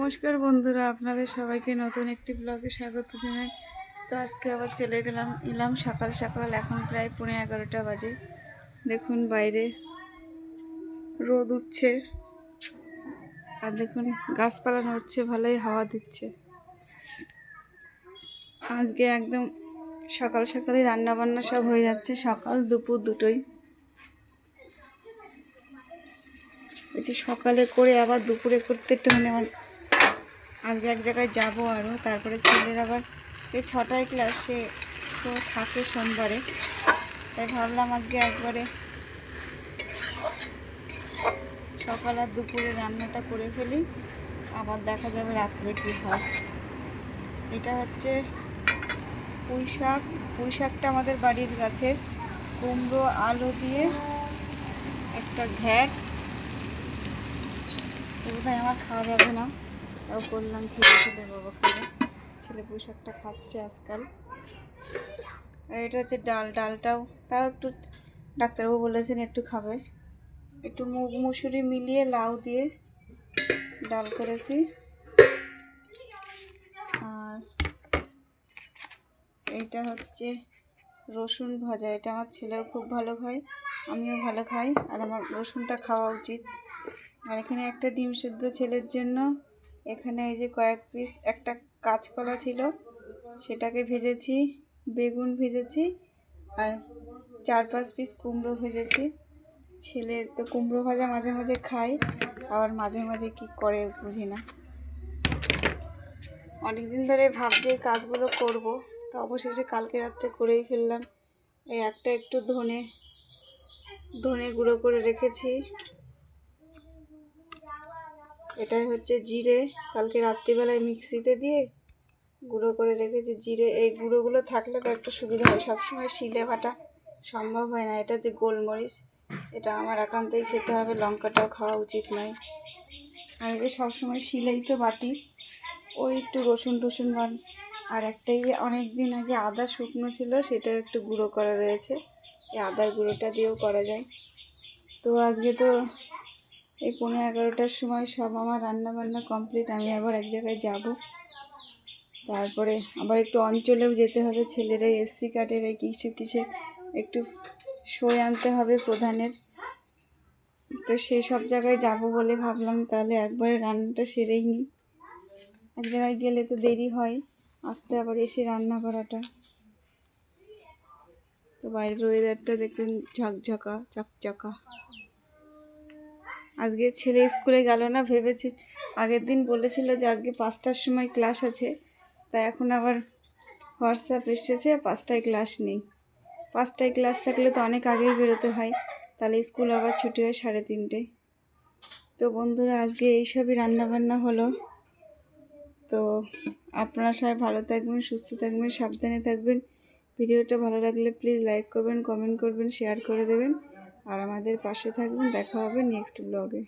নমস্কার বন্ধুরা, আপনাদের সবাইকে নতুন একটি ব্লগে স্বাগত জানাই। তো আজকে আবার চলে গেলাম, এলাম সকাল সকাল, এখন প্রায় পনেরো এগারোটা বাজে। দেখুন বাইরে রোদ উঠছে, আর দেখুন গাছপালা নড়ছে, ভালোই হাওয়া দিচ্ছে। আজকে একদম সকাল সকালে রান্না বান্না সব হয়ে যাচ্ছে, সকাল দুপুর দুটোই। এই যে সকালে করে আবার দুপুরে করতে একটু মানে আমার আজকে এক জায়গায় যাব আরও তারপরে ছেলের আবার এই ছটায় ক্লাসে তো থাকে সোমবারে। তাই ভাবলাম আজকে একবারে সকাল আর দুপুরে রান্নাটা করে ফেলি, আবার দেখা যাবে রাত্রে কী হয়। এটা হচ্ছে পুঁই শাক। পুঁই শাকটা আমাদের বাড়ির গাছের কুমড়ো, আলু দিয়ে একটা ঘ্যাট। বোধহয় আমার খাওয়া যাবে না। তাও করলাম ছেলে ছেলে বাবা খাবে। ছেলে পোশাকটা খাচ্ছে আজকাল। আর এটা হচ্ছে ডাল, ডালটাও তাও একটু ডাক্তারবাবু বলেছেন একটু খাবে। একটু মুগ মুসুরি মিলিয়ে লাউ দিয়ে ডাল করেছি। আর এটা হচ্ছে রসুন ভাজা। এটা আমার ছেলেও খুব ভালো খায়, আমিও ভালো খাই। আর আমার রসুনটা খাওয়া উচিত। আর এখানে একটা ডিম সেদ্ধ ছেলের জন্য এখানে এই যে কয়েক পিস একটা কাঁচকলা ছিল, সেটাকে ভেজেছি, বেগুন ভেজেছি আর চার পাঁচ পিস কুমড়ো ভেজেছি। ছেলে তো কুমড়ো ভাজা মাঝে মাঝে খায়, আবার মাঝে মাঝে কি করে বুঝি না। অনেক দিন ধরে ভাবছি এই কাজগুলো করব, তো অবশেষে কালকে রাত্রে করেই ফেললাম। এই একটা একটু ধনে ধনে গুঁড়ো করে রেখেছি। এটাই হচ্ছে জিরে। কালকে রাত্রিবেলায় মিক্সিতে দিয়ে গুঁড়ো করে রেখেছি। জিরে, এই গুঁড়োগুলো থাকলে তো একটু সুবিধা হয়। সবসময় শিলে বাটা সম্ভব হয় না। এটা যে গোলমরিচ। এটা আমার একান্তই খেতে হবে। লঙ্কাটাও খাওয়া উচিত নয়। আর এই সবসময় শিলেই তো বাটি, ওই একটু রসুন টসুন বান। আর একটাই অনেক দিন আগে আদা শুকনো ছিল, সেটাও একটু গুঁড়ো করা রয়েছে। এই আদার গুঁড়োটা দিয়েও করা যায়। তো আজকে তো এই পনেরো এগারোটার সময় সব আমার রান্না বান্না কমপ্লিট, আমি আবার এক জায়গায় যাব। তারপরে আবার একটু অঞ্চলেও যেতে হবে, ছেলেরা এসসি কার্ডের এই কিছু কিছু একটু সই আনতে হবে প্রধানের। তো সেই সব জায়গায় যাব বলে ভাবলাম, তাহলে একবারে রান্নাটা সেরেই নিই এক জায়গায় গেলে তো দেরি হয়, আসতে আবার এসে রান্না করাটা। তো বাইরের ওয়েদারটা দেখবেন ঝকঝকা, চকচকা। আজকে ছেলে স্কুলে গেল না, ভেবেছি আগের দিন বলেছিল যে আজকে পাঁচটার সময় ক্লাস আছে, তাই এখন আবার হোয়াটসঅ্যাপ এসেছে, পাঁচটায় ক্লাস নেই। পাঁচটায় ক্লাস থাকলে তো অনেক আগেই বেরোতে হয়, তাহলে স্কুল আবার ছুটি হয় সাড়ে তিনটে। তো বন্ধুরা, আজকে এইসবই রান্নাবান্না হলো। তো আপনারা সবাই ভালো থাকবেন, সুস্থ থাকবেন, সাবধানে থাকবেন। ভিডিওটা ভালো লাগলে প্লিজ লাইক করবেন কমেন্ট করবেন শেয়ার করে দেবেন। আর আমাদের পাশে থাকবেন দেখা হবে নেক্সট ব্লগে